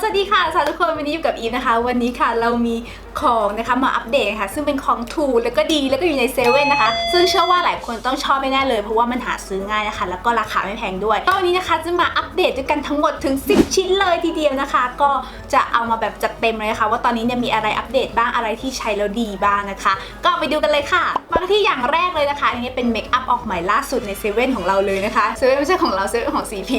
สวัสดีค่ะสวัสดีทุกคนวันนี้อยู่กับอีฟนะคะ วันนี้ค่ะเรามีของนะคะมาอัปเดตค่ะ ซึ่งเป็นของถูกแล้วก็ดีแล้วก็อยู่ในเซเว่นนะคะ ซึ่งเชื่อว่าหลายคนต้องชอบไม่แน่เลย เพราะว่ามันหาซื้อง่ายนะคะ แล้วก็ราคาไม่แพงด้วยก็วันนี้นะคะจะมาอัปเดตด้วยกันทั้งหมดถึง 10 ชิ้นเลยทีเดียวนะคะ ก็จะเอามาแบบจัดเต็มเลยนะคะ ว่าตอนนี้เนี่ยมีอะไรอัปเดตบ้างอะไรที่ใช้แล้วดีบ้างนะคะ ก็ไปดูกันเลยค่ะมาที่อย่างแรกเลยนะคะอันนี้เป็นเมคอัพออกใหม่ล่าสุดในเซเว่นของเราเลยนะคะเซเว่นไม่ใช่ของเราเซเว่นของ CP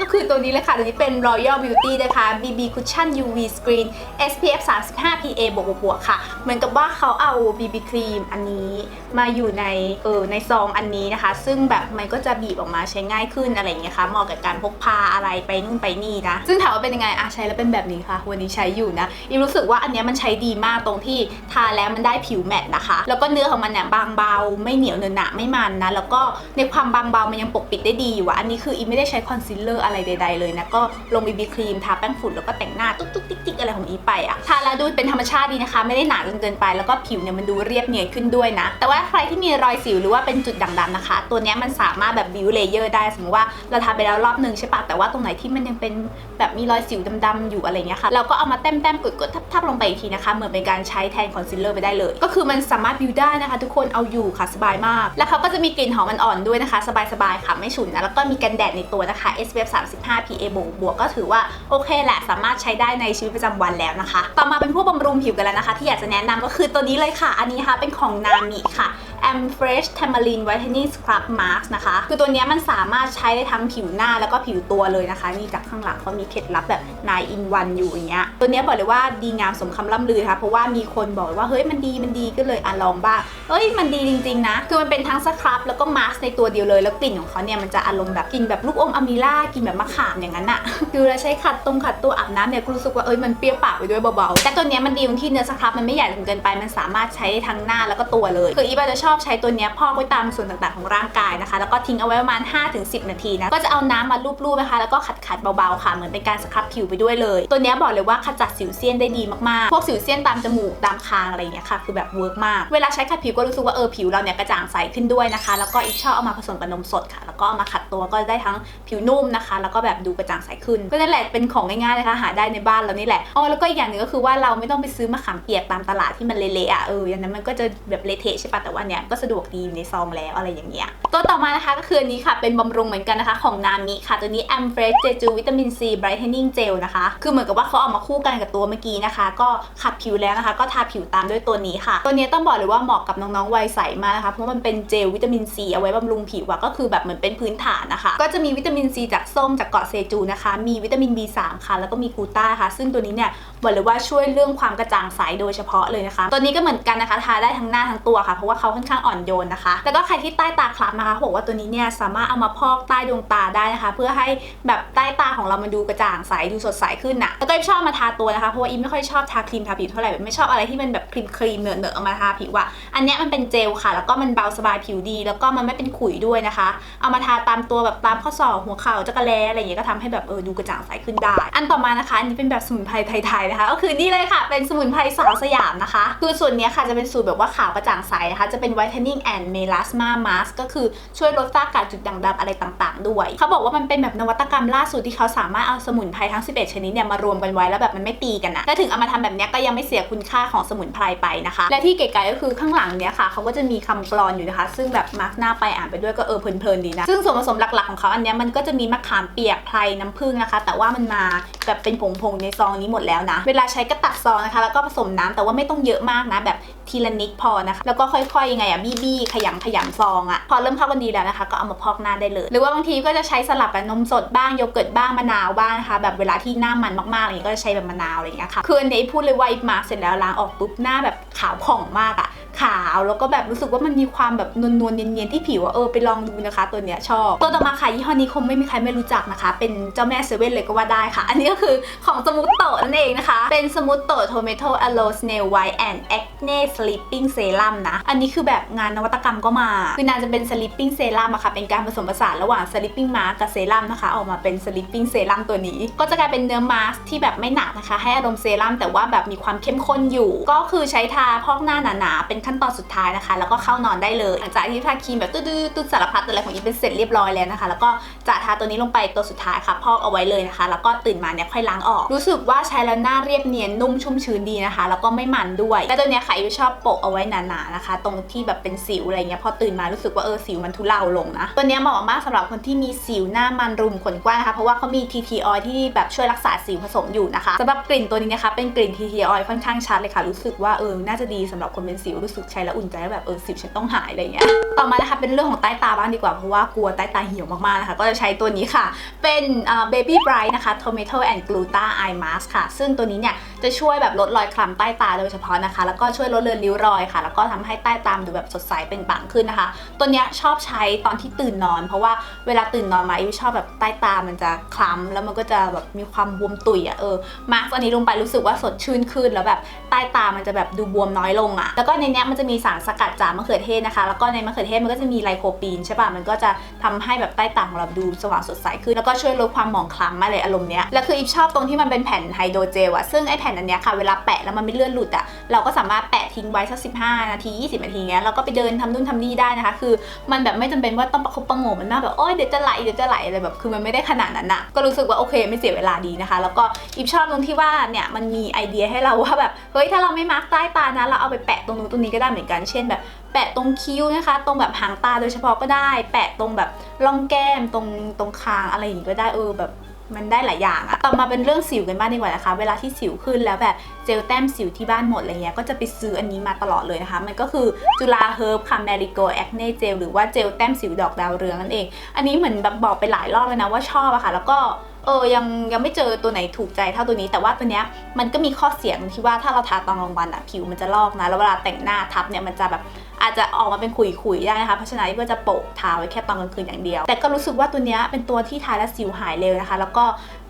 ก็คือตัวนี้เลยค่ะตัวนี้เป็น Royal Beauty นะคะ BB Cushion UV Screen SPF 35 PA บวกบวกค่ะ เหมือนกับว่าเขาเอา BB ครีมอันนี้มาอยู่ในเออในซองอันนี้นะคะ ซึ่งแบบมันก็จะบีบออกมาใช้ง่ายขึ้นอะไรอย่างเงี้ยค่ะเหมาะกับการพกพาอะไรไปนู่นไปนี่นะ ซึ่งถามว่าเป็นยังไงอะใช้แล้วเป็นแบบนี้ค่ะ วันนี้ใช้อยู่นะอีรู้สึกว่าอันเนี้ยมันใช้ดีมากตรงที่ทาแล้วมันได้ผิวแมตต์นะคะ แล้วก็เนื้อของมันเนี่ยบางเบา ไม่เหนียวเนอะหนะไม่มันนะแล้วก็ในความบางเบามันยังปกปิดได้ดีอยู่อะอันนี้คืออีไม่ได้ใช้คอนซีลเลอร์อะไรใด ๆ เลยนะก็ลงบีบีครีมทาแป้งฝุ่นแล้วก็แต่งหน้าตุ๊กตุ๊กติ๊กติ๊กอะไรของอีไปอะทาแล้วดูเป็นธรรมชาติดีนะคะ ไม่ได้หนาจนเกินไปแล้วก็ผิวเนี่ยมันดูเรียบเนียนขึ้นด้วยนะ แต่ว่าใครที่มีรอยสิวหรือว่าเป็นจุดด่างดำนะคะ ตัวนี้มันสามารถแบบบิวเลเยอร์ได้สมมติว่าเราทาไปแล้วรอบหนึ่งใช่ปะแต่ว่าตรงไหนที่มันยังเป็นแบบมีรอยสิวดำๆอยู่อะไรเงี้ยค่ะเราก็เอามาแต้มๆกดๆทับๆลงไปอีกทีนะคะเหมือนเป็นการใช้แทนคอนซีลเลอร์ไปได้เลย ก็คือมันสามารถบิวได้นะคะทุกคนเอาอยู่ค่ะสบายมาก แล้วเขาก็จะมีกลิ่นหอมอ่อนๆด้วยนะคะ สบายๆค่ะไม่ฉุนนะแล้วก็มีกันแดดในตัวนะคะ SPF 35 PA บวกบวกก็ถือว่าโอเคแหละสามารถใช้ได้ในชีวิตประจำวันแล้วนะคะ ต่อมาเป็นพวกบำรุงผิวกันแล้วนะคะ ที่อยากจะแนะนำก็คือตัวนี้เลยค่ะ อันนี้นะคะเป็นของนามิค่ะ Am Fresh Tamarind Whitening Scrub Mask นะคะ คือตัวนี้มันสามารถใช้ได้ทั้งผิวหน้าแล้วก็ผิวตัวเลยนะคะ นี่จากข้างหลังเขามีเคล็ดลับแบบ9 in 1อยู่อย่างเงี้ยตัวนี้บอกเลยว่าดีงามสมคำล่ำลือนะคะเพราะว่ามีคนบอกว่าเฮ้ยมันดีมันดีก็เลยอะลองบ้าง เฮ้ยมันดีจริงๆนะ คือมันเป็นทั้งสครับแล้วก็มาสในตัวเดียวเลย แล้วกลิ่นของเขาเนี่ยมันจะอารมณ์แบบกลิ่นแบบลูกอมอะมิล่ากลิ่นแบบมะขามอย่างนั้นอะคือเราใช้ขัดตรงขัดตัวอาบน้ำเนี่ยรู้สึกว่าเอ้ยมันเปรี้ยวปากไปด้วยเบาๆ แต่ตัวเนี้ยมันดีตรงที่เนื้อสครับมันไม่ใหญ่จนเกินไป มันสามารถใช้ทั้งหน้าแล้วก็ตัวเลย คืออีบาจะชอบใช้ตัวเนี้ยพอกไว้ตามส่วนต่างๆของร่างกายนะคะ แล้วก็ทิ้งเอาไว้ประมาณ 5-10 นาทีนะ ก็จะเอาน้ำมาลูบๆนะคะ แล้วก็ขัดๆเบาๆค่ะ เหมือนเป็นการสครับผิวไปด้วยเลย ตัวเนี้ยบอกเลยว่าขจัดสิวเซียนได้ดีมากๆ พวกสิวเซียนตามจมูกตามคางอะไรเงี้ยค่ะ คือแบบเวิร์กมาก เวลาใช้ขัดผิวก็รู้สึกว่าเออผิวเราเนี่ยกระจ่างใสขึ้นด้วยนะคะ แล้วก็อีกชอบเอามาผสมกับนมสดค่ะ แล้วก็เอามาขัดตัวก็ได้ทั้งผิวนุ่มนะคะ แล้วก็แบบดูกระจ่างใสขึ้นก็นั่นแหละเป็นของง่ายๆนะคะหาได้ในบ้านเรานี่แหละอ๋อแล้วก็อีกอย่างหนึ่งก็คือว่าเราไม่ต้องไปซื้อมะขามเปียกตามตลาดที่มันเละๆอะเอออย่างนั้นมันก็จะแบบเละเทะใช่ปะแต่ว่าเนี้ยก็สะดวกดีในซองแล้วอะไรอย่างเงี้ยตัวต่อมานะคะก็คืออันนี้ค่ะเป็นบำรุงเหมือนกันนะคะ ของนามิค่ะตัวนี้ Am Fresh Jeju Vitamin C Brightening Gel นะคะคือเหมือนกับว่าเขาเอามาคู่กันกับตัวเมื่อกี้นะคะ ก็ขัดผิวแล้วนะคะ ก็ทาผิวตามด้วยตัวนี้ค่ะ ตัวนี้ต้องบอกเลยว่าเหมาะกับน้องๆวัยใสมากนะคะ เพราะมันเป็นเจลวิตามินซีเอาไว้บำรุงผิวอะก็คือแบบเหมือนเป็นพื้นฐานนะคะ ก็จะมีวิตามินซีจากส้มจากเกาะเซจูนะคะ มีวิตามิน B3 ค่ะ แล้วก็มีกูต้าค่ะ ซึ่งตัวนี้เนี่ยบอกเลยว่าช่วยเรื่องความกระจ่างใสโดยเฉพาะเลยนะคะ ตัวนี้ก็เหมือนกันนะคะทาได้ทั้งหน้าทั้งตัวค่ะเพราะว่าเขาค่อนข้างอ่อนโยนนะคะ แล้วก็ใครที่ใต้ตาคล้ำนะคะบอกว่าตัวนี้เนี่ยสามารถเอามาพอกใต้ดวงตาได้นะคะ เพื่อให้แบบใต้ตาของเรามันดูกระจ่างใสดูสดใสขึ้นนะแล้วก็ชอบมาทาตัวนะคะเพราะว่าอีไม่ค่อยชอบทาครีมทาผิวเท่าไหร่แบบไม่ชอบอะไรที่มันแบบครีมครีมเหนอะๆเอามาทาผิวอะอันเนี้ยมันเป็นเจลค่ะ แล้วก็มันเบาสบายผิวดี แล้วก็มันไม่เป็นขุยด้วยนะคะ เอามาทาตามตัวแบบตามข้อศอกหัวเข่าจักระแลอะไรอย่างเงี้ยก็ทำให้แบบเออดูกระจ่างใสขึ้นได้ อันต่อมานะคะอันนี้เป็นแบบสมุนไพรไทยๆนะคะ ก็คือนี่เลยค่ะ เป็นสมุนไพรสาวสยามนะคะ คือส่วนนี้ค่ะจะเป็นสูตรแบบว่าขาวกระจ่างใสนะคะ จะเป็น whitening and melasma mask ก็คือช่วยลดฝ้ากระจุดด่างดำอะไรต่างๆ ด้วย เขาบอกว่ามันเป็นแบบนวัตกรรมล่าสุดที่เขาสามารถเอาสมุนไพรทั้ง 11 ชนิดเนี่ยมารวมกันไว้แล้วแบบมันไม่ตีกันนะและถึงเอามาทำแบบเนี้ยก็ยังไม่เสียคุณค่าของสมุนไพรไปนะคะ และที่เก๋ๆก็คือข้างหลังเนี้ยค่ะเขาก็จะมีคำกลอนอยู่นะคะ ซึ่งแบบมาร์กหน้าไปอ่านไปด้วยก็เออเพลินๆดีนะ ซึ่งส่วนผสมหลักๆของเขาอันเนี้ยมันก็จะมีมะขามเปียกไพรน้ำผึ้งนะคะ แต่ว่ามันมาแบบเป็นผงๆในซองนี้หมดแล้วนะ เวลาใช้ก็ตักซองนะคะ แล้วก็ผสมน้ำแต่ว่าไม่ต้องเยอะมากนะ แบบทีละนิดพอนะคะ แล้วก็ค่อยๆยังไงอะบี้ๆขยำขยำซองอะพอเริ่มเข้ากันดีแล้วนะคะ ก็เอามาพอกหน้าได้เลย หรือว่าบางทีก็จะใช้สลับกับนมสดบ้างโยเกิร์ตบ้างมะนาวบ้างนะคะแบบเวลาที่หน้ามันมากๆอะไรอย่างเงี้ยก็จะใช้แบบมะนาวอะไรอย่างเงี้ยค่ะคืออันนี้พูดเลยว่าอีมาเสร็จแล้วล้างออกปุ๊บหน้าแบบขาวผ่องมากอะขาวแล้วก็แบบรู้สึกว่ามันมีความแบบนวลๆเนียนๆที่ผิวอะเออไปลองดูนะคะ ตัวเนี้ยชอบตัวต่อมาค่ะยี่ห้อนี้คงไม่มีใครไม่รู้จักนะคะ เป็นเจ้าแม่เซเว่นเลยก็ว่าได้ค่ะ อันนี้ก็คือของสมูทโตนั่นเองนะคะ เป็นสมูทโตโทเมโตอะโลสเนลไวท์แอนด์แอคเน่สลิปปิ้งเซรั่มนะ อันนี้คือแบบงานนวัตกรรมก็มา คือนางจะเป็นสลิปปิ้งเซรั่มอะค่ะ เป็นการผสมผสานระหว่างสลิปปิ้งมาร์กับเซรั่มนะคะ ออกมาเป็นสลิปปิ้งเซรั่มตัวนี้ ก็จะกลายเป็นเนื้อมาสที่แบบไม่หนักนะคะ ให้อารมณ์เซรั่มแต่ว่าแบบมีความเข้มข้นอยู่ ก็คือใช้ทาพอกหน้าหนาๆ เป็นขั้นตอนสุดสุดท้ายนะคะ แล้วก็เข้านอนได้เลยหลังจากที่ทาครีมแบบตื้อๆตุ๊ดสารพัดอะไรของอีฟเป็นเสร็จเรียบร้อยแล้วนะคะ แล้วก็จะทาตัวนี้ลงไปตัวสุดท้ายค่ะพอกเอาไว้เลยนะคะ แล้วก็ตื่นมาเนี่ยค่อยล้างออก รู้สึกว่าใช้แล้วหน้าเรียบเนียนนุ่มชุ่มชื้นดีนะคะ แล้วก็ไม่มันด้วยและตัวเนี้ยค่ะอีชอบโปะเอาไว้หนาๆนะคะ ตรงที่แบบเป็นสิวอะไรเงี้ยพอตื่นมารู้สึกว่าเออสิวมันทุเลาลงนะตัวเนี้ยเหมาะมากสำหรับคนที่มีสิวหน้ามันรุมขนกว้างนะคะเพราะว่าเขามี TT oil ที่แบบช่วยรักษาสิวผสมอยู่นะคะสำหรับกลิ่นตัวนี้นะคะเป็นกลิ่น TT oil ค่อนข้างชัดเลยค่ะ รู้สึกว่าเออน่าจะดีสำหรับคนเป็นสิวรู้สึกใช้แล้วอุ่นใจแบบเออสิบฉันต้องหายอะไรเงี้ย ต่อมานะคะเป็นเรื่องของใต้ตาบ้างดีกว่า เพราะว่ากลัวใต้ตาเหี่ยวมากๆนะคะ ก็จะใช้ตัวนี้ค่ะ เป็นเอ่อ baby bright นะคะ tomato and gluta eye mask ค่ะ ซึ่งตัวนี้เนี่ย จะช่วยแบบลดรอยคล้ำใต้ตาโดยเฉพาะนะคะ แล้วก็ช่วยลดเลือนริ้วรอยค่ะ แล้วก็ทำให้ใต้ตามดูแบบสดใสเป็นปังขึ้นนะคะ ตัวเนี้ยชอบใช้ตอนที่ตื่นนอน เพราะว่าเวลาตื่นนอนมาอิวชอบแบบใต้ตามันจะคล้ำแล้วมันก็จะแบบมีความบวมตุยอะเออมาร์กอันนี้ลงไปรู้สึกว่าสดชื่นขึ้นแล้วแบบใต้ตามันจะแบบดูบวมน้อยลงอะแล้วก็ในเนี้ยมันจะมีสารสกัดจากมะเขือเทศนะคะ แล้วก็ในมะเขือเทศมันก็จะมีไลโคปีนใช่ป่ะมันก็จะทำให้แบบใต้ตาของเราดูสว่างสดใสขึ้น แล้วก็ช่วยลดความหมองคล้ำอะไรอารมณ์เนี้ยแล้วคืออิฟชอบตรงที่มันเป็นแผ่นไฮโดรเจลอะซึ่งไอแผ่นอันเนี้ยค่ะเวลาแปะแล้วมันไม่เลื่อนหลุดอะเราก็สามารถแปะทิ้งไว้สัก15 นาที 20 นาทีเงี้ยแล้วก็ไปเดินทำนู่นทำนี่ได้นะคะ คือมันแบบไม่จำเป็นว่าต้องประคบประงมมันมากแบบโอ๊ยเดี๋ยวจะไหลเดี๋ยวจะไหลอะไรแบบคือมันไม่ได้ขนาดนั้นอะก็รู้สึกว่าโอเคไม่เสียเวลาดีนะคะ แล้วก็อิฟชอบตรงที่ว่าเนี่ยมันมีไอเดียให้เราว่าแบบเฮ้ยถ้าเราไม่มาร์กใต้ตานะเราเอาไปแปะตรงนู้นตรงนี้ก็ได้เหมือนกันเช่นแบบแปะตรงคิ้วนะคะ ตรงแบบหางตาโดยเฉพาะก็ได้ แปะตรงแบบร่องแก้มตรงตรงคางอะไรอย่างงี้ก็ได้เออแบบ มันได้หลายอย่างอะต่อมาเป็นเรื่องสิวกันบ้างดีกว่านะคะ เวลาที่สิวขึ้นแล้วแบบเจลแต้มสิวที่บ้านหมดอะไรเงี้ย ก็จะไปซื้ออันนี้มาตลอดเลยนะคะ มันก็คือจุฬาเฮิร์บค่ะ Marigo Acne Gel หรือว่าเจลแต้มสิวดอกดาวเรืองนั่นเอง อันนี้เหมือนแบบบอกไปหลายรอบแล้วนะว่าชอบอะค่ะ แล้วก็เออยังยังไม่เจอตัวไหนถูกใจเท่าตัวนี้ แต่ว่าตัวเนี้ยมันก็มีข้อเสียงที่ว่าถ้าเราทาตอนกลางวันอะผิวมันจะลอกนะ แล้วเวลาแต่งหน้าทับเนี่ยมันจะแบบอาจจะออกมาเป็นขุยๆได้นะคะเพราะฉะนั้นก็จะโปะทาไว้แค่ตอนกลางคืนอย่างเดียว แต่ก็รู้สึกว่าตัวนี้เป็นตัวที่ทาแล้วสิวหายเร็วนะคะ แล้วก็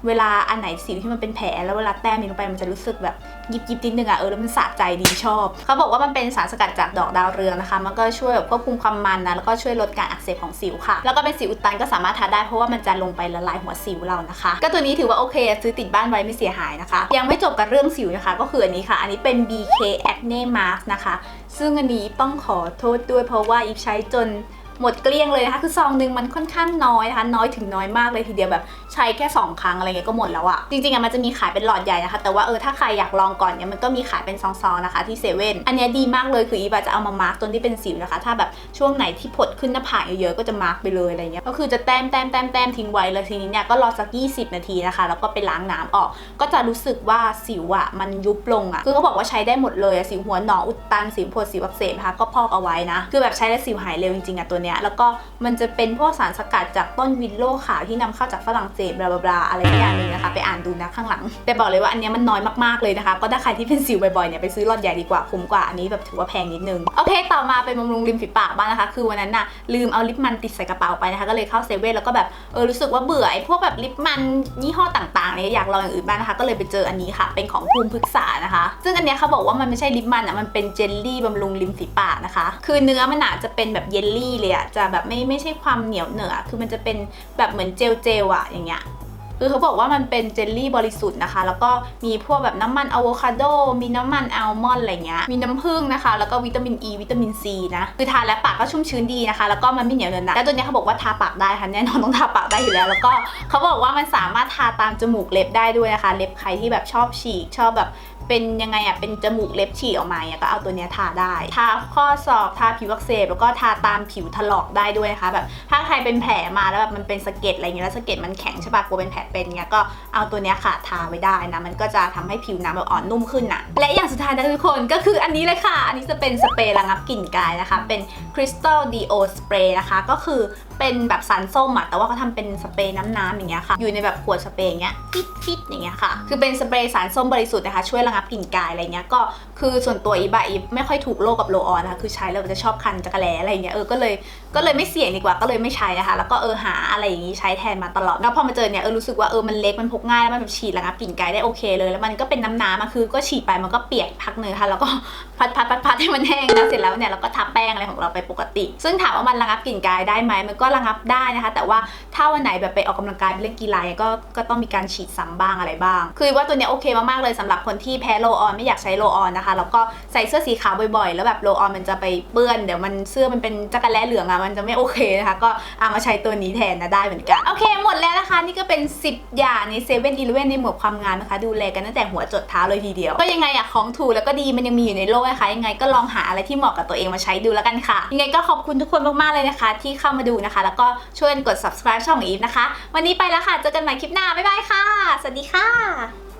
เวลาอันไหนสิวที่มันเป็นแผลแล้วเวลาแต้มนี้ลงไปมันจะรู้สึกแบบยิบยิบนิดนึงอะเออแล้วมันสะใจดีชอบเขาบอกว่ามันเป็นสารสกัดจากดอกดาวเรืองนะคะ มันก็ช่วยแบบควบคุมความมันนะแล้วก็ช่วยลดการอักเสบของสิวค่ะ แล้วก็เป็นสิวอุดตันก็สามารถทาได้เพราะว่ามันจะลงไปละลายหัวสิวเรานะคะ ก็ตัวนี้ถือว่าโอเค ซื้อติดบ้านไว้ไม่เสียหายนะคะ ยังไม่จบกับเรื่องสิวนะคะ ก็คืออันนี้ค่ะ อันนี้เป็น BK Acne Mask นะคะ ซึ่งอันนี้ต้องขอโทษด้วยเพราะว่าอีฟใช้จน หมดเกลี้ยงเลยนะคะคือซองหนึ่งมันค่อนข้างน้อยนะคะน้อยถึงน้อยมากเลยทีเดียวแบบใช้แค่ 2 ครั้งอะไรเงี้ยก็หมดแล้วอะจริงๆอะมันจะมีขายเป็นหลอดใหญ่นะคะ แต่ว่าเออถ้าใครอยากลองก่อนเนี่ยมันก็มีขายเป็นซองๆนะคะที่เซเว่นอันเนี้ยดีมากเลยคืออีฟอะจะเอามามาร์กตรงที่เป็นสิวนะคะ ถ้าแบบช่วงไหนที่ผดขึ้นหน้าผากเยอะๆก็จะมาร์กไปเลยอะไรเงี้ยก็คือจะแต้มแต้มแต้มแต้มทิ้งไว้เลยทีนี้เนี่ยก็รอสัก 20 นาทีนะคะ แล้วก็ไปล้างน้ำออก ก็จะรู้สึกว่าสิวอะมันยุบลงอะคือเขาบอกว่าใช้ได้หมดเลยอะสิวหัวหนองอุดตันสิวผดสิวอักเสบนะคะก็พอกเอาไว้นะคือแบบใช้แล้วสิวหายเร็วจริงๆอะตัวเนี้ยแล้วก็มันจะเป็นพวกสารสกัดจากต้นวิลโล่ขาวที่นำเข้าจากฝรั่งเศสบลาบลาอะไรอย่างนึงนะคะ ไปอ่านดูนะข้างหลัง แต่บอกเลยว่าอันเนี้ยมันน้อยมากๆเลยนะคะ ก็ถ้าใครที่เป็นสิวบ่อยๆเนี่ยไปซื้อหลอดใหญ่ดีกว่าคุ้มกว่า อันนี้แบบถือว่าแพงนิดนึง โอเค ต่อมาเป็นบำรุงริมฝีปากบ้างนะคะ คือวันนั้นน่ะลืมเอาลิปมันติดใส่กระเป๋าไปนะคะก็เลยเข้าเซเว่นแล้วก็แบบเออรู้สึกว่าเบื่อไอ้พวกแบบลิปมันยี่ห้อต่างๆเนี่ยอยากลองอย่างอื่นบ้างนะคะ ก็เลยไปเจออันนี้ค่ะ เป็นของภูมิพฤกษานะคะ ซึ่งอันเนี้ยเขาบอกว่ามันไม่ใช่ลิปมันอะมันเป็นเจลลี่บำรุงริมฝีปากนะคะ คือเนื้อมันอาจจะเป็นแบบเยลลี่เลยอะจะแบบไม่ไม่ใช่ความเหนียวเหนอะคือมันจะเป็นแบบเหมือนเจลเจลๆอะอย่างเงี้ยคือเขาบอกว่ามันเป็นเจลลี่บริสุทธิ์นะคะ แล้วก็มีพวกแบบน้ำมันอะโวคาโด มีน้ำมันอัลมอนด์อะไรเงี้ย มีน้ำผึ้งนะคะ แล้วก็วิตามินอ e, ีวิตามินซีนะ คือทาแล้วปากก็ชุ่มชื้นดีนะคะ แล้วก็มันไม่เหนียวเนินนะแล้วตัวเนี้ยเขาบอกว่าทาปากได้ค่ะแน่นอนต้องทาปากได้อยู่แล้ว แล้วก็เขาบอกว่ามันสามารถทาตามจมูกเล็บได้ด้วยนะคะ เล็บใครที่แบบชอบฉีกชอบแบบ เป็นยังไงอะเป็นจมูกเล็บฉีกออกมาเนี่ยก็เอาตัวเนี้ยทาได้ทาข้อศอกทาผิวอักเสบแล้วก็ทาตามผิวถลอกได้ด้วยนะคะแบบถ้าใครเป็นแผลมาแล้วแบบมันเป็นสะเก็ดอะไรเงี้ยแล้วสะเก็ดมันแข็งใช่ปะกลัวเป็นแผลเป็นเงี้ยก็เอาตัวเนี้ยค่ะทาไว้ได้นะมันก็จะทำให้ผิวนังแบบอ่อนนุ่มขึ้นนะและอย่างสุดท้ายนะทุกคนก็คืออันนี้เลยค่ะ อันนี้จะเป็นสเปรย์ระงับกลิ่นกายนะคะ เป็น Crystal Dio Spray นะคะ ก็คือเป็นแบบสารส้มอะแต่ว่าเขาทำเป็นสเปรย์น้ำๆอย่างเงี้ยค่ะ อยู่ในแบบขวดสเปรย์อย่างเงี้ยฟิตฟิตอย่างเงี้ยค่ะ คือเป็นสเปรย์สารส้มบริสุทธิ์นะคะ ช่วยระงับกลิ่นกายอะไรเงี้ย ก็คือส่วนตัวอีบะอีไม่ค่อยถูกโรคกับโลออนนะคะ คือใช้แล้วมันจะชอบคันจักระแลอะไรเงี้ย เออ ก็เลย ก็เลยไม่เสี่ยงดีกว่า ก็เลยไม่ใช้นะคะ แล้วก็เออหาอะไรอย่างงี้ใช้แทนมาตลอด แล้วพอมาเจอเนี่ย เออรู้สึกว่าเออมันเล็ก มันพกง่าย แล้วมันแบบฉีดระงับกลิ่นกายได้โอเคเลย แล้วมันก็เป็นน้ำๆอะคือ ก็ฉีดไปมันก็เปียกพักหนึ่งค่ะ แล้วก็พัดพัดพัดพัดให้มันแห้งแล้วเสร็จแล้วเนี่ยเราก็ทาแป้งอะไรของเราไปปกติ ซึ่งถามว่ามันระงับกลิ่นกายได้ไหมมันก็ก็ระงับได้นะคะ แต่ว่าถ้าวันไหนแบบไปออกกำลังกายไปเล่นกีฬาเนี่ยก็ก็ต้องมีการฉีดซ้ำบ้างอะไรบ้าง คือว่าตัวเนี้ยโอเคมากๆเลยสำหรับคนที่แพ้โลออนไม่อยากใช้โลออนนะคะ แล้วก็ใส่เสื้อสีขาวบ่อยๆ แล้วแบบโลออนมันจะไปเปื้อนเดี๋ยวมันเสื้อมันเป็นจักรแล้เหลืองอะมันจะไม่โอเคนะคะ ก็เอามาใช้ตัวนี้แทนนะได้เหมือนกัน โอเคหมดแล้วนะคะ นี่ก็เป็น 10 อย่างในเซเว่นอีเลเว่นในหมวดความงามนะคะ ดูแลกันตั้งแต่หัวจดเท้าเลยทีเดียว ก็ยังไงอะของถูกแล้วก็ดีมันยังมีอยู่ในโลกนะคะยังไงก็ลองหาอะไรที่เหมาะกับตัวเองมาใช้ดูแล้วกันค่ะยังไงก็ขอบคุณทุกคนมากๆเลยนะคะ ที่เข้ามาดูนะคะแล้วก็ช่วยกันกด subscribe ช่องของอีฟนะคะ วันนี้ไปแล้วค่ะ เจอกันใหม่คลิปหน้า บ๊ายบายค่ะ สวัสดีค่ะ